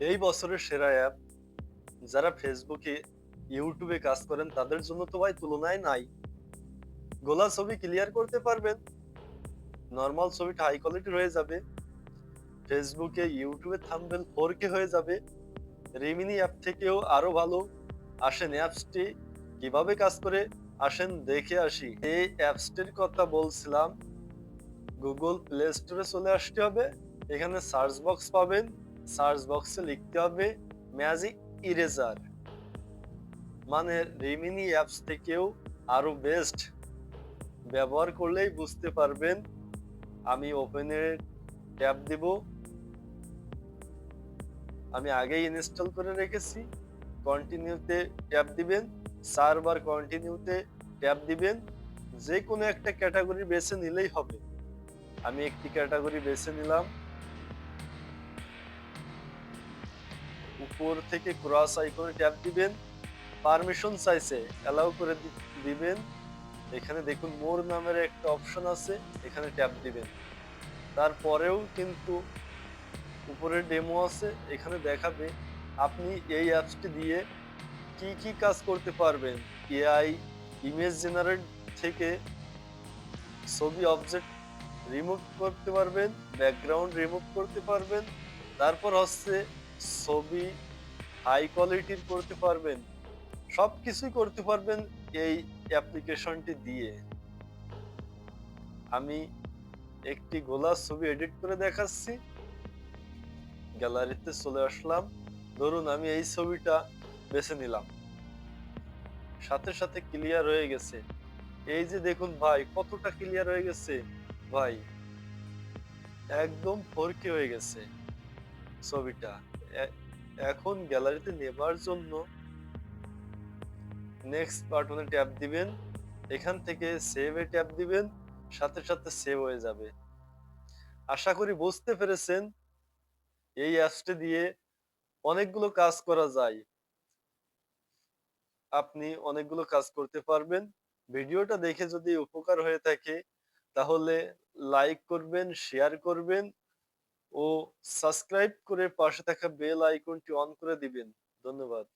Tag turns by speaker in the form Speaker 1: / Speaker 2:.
Speaker 1: এই বছরের সেরা অ্যাপ যারা ফেসবুকে ইউটিউবে কাজ করেন, তাদের জন্য তো ভাই তুলনায় নাই। গোলা ছবি ক্লিয়ার করতে পারবেন। নর্মাল ছবিটা হাই কোয়ালিটির হয়ে যাবে। ফেসবুকে ইউটিউবে থাম্বনেল ফোর কে হয়ে যাবে। রিমিনি অ্যাপ থেকেও আরও ভালো। আসেন অ্যাপসটি কীভাবে কাজ করে? আসেন দেখে আসি। এই অ্যাপসটির কথা বলছিলাম গুগল প্লে স্টোরে চলে আসতে হবে। এখানে সার্চ বক্স পাবেন। সার্চ বক্সে লিখতে হবে ম্যাজিক ইরেজার। মানে রিমিনি অ্যাপস থেকেও আরও বেস্ট ব্যবহার করলেই বুঝতে পারবেন। আমি ওপেনে ট্যাব দিব। আমি আগেই ইনস্টল করে রেখেছি। কন্টিনিউতে ট্যাব দিবেন। সার্ভার কন্টিনিউতে ট্যাব দিবেন। যে কোনো একটা ক্যাটাগরি বেছে নিলেই হবে। আমি একটি ক্যাটাগরি বেছে নিলাম। উপর থেকে ক্রস আইকনে ট্যাপ দিবেন। পারমিশন চাইছে অ্যালাউ করে দিবেন। এখানে দেখুন মোর নামের একটা অপশন আছে, এখানে ট্যাপ দিবেন। তারপরেও কিন্তু উপরে ডেমো আছে, এখানে দেখাবে আপনি এই অ্যাপসটি দিয়ে কি কি কাজ করতে পারবেন। এআই ইমেজ জেনারেট থেকে ছবি অবজেক্ট রিমুভ করতে পারবেন ব্যাকগ্রাউন্ড রিমুভ করতে পারবেন। তারপর হচ্ছে ছবি হাই কোয়ালিটির করতে পারবেন সব কিছুই করতে পারবেন এই অ্যাপ্লিকেশনটি দিয়ে। আমি একটি গোলাপ ছবি এডিট করে দেখাচ্ছি। গ্যালারিতে চলে আসলাম। ধরুন আমি এই ছবিটা বেছে নিলাম। সাথে সাথে ক্লিয়ার হয়ে গেছে। এই যে দেখুন ভাই, কতটা ক্লিয়ার হয়ে গেছে ভাই। একদম ফোরকে হয়ে গেছে ছবিটা। এখন গ্যালারিতে নেবার জন্য নেক্সট বাটনে ট্যাপ দিবেন। এখান থেকে সেভে ট্যাপ দিবেন, সাথে সাথে সেভ হয়ে যাবে। আশা করি বুঝতে পেরেছেন, এই অ্যাপসটি দিয়ে অনেকগুলো কাজ করা যায়। আপনি অনেকগুলো কাজ করতে পারবেন। ভিডিওটা দেখে যদি উপকার হয়ে থাকে, তাহলে লাইক করবেন শেয়ার করবেন। ও সাবস্ক্রাইব করে পাশে থাকা বেল আইকনটি অন করে দিবেন। ধন্যবাদ।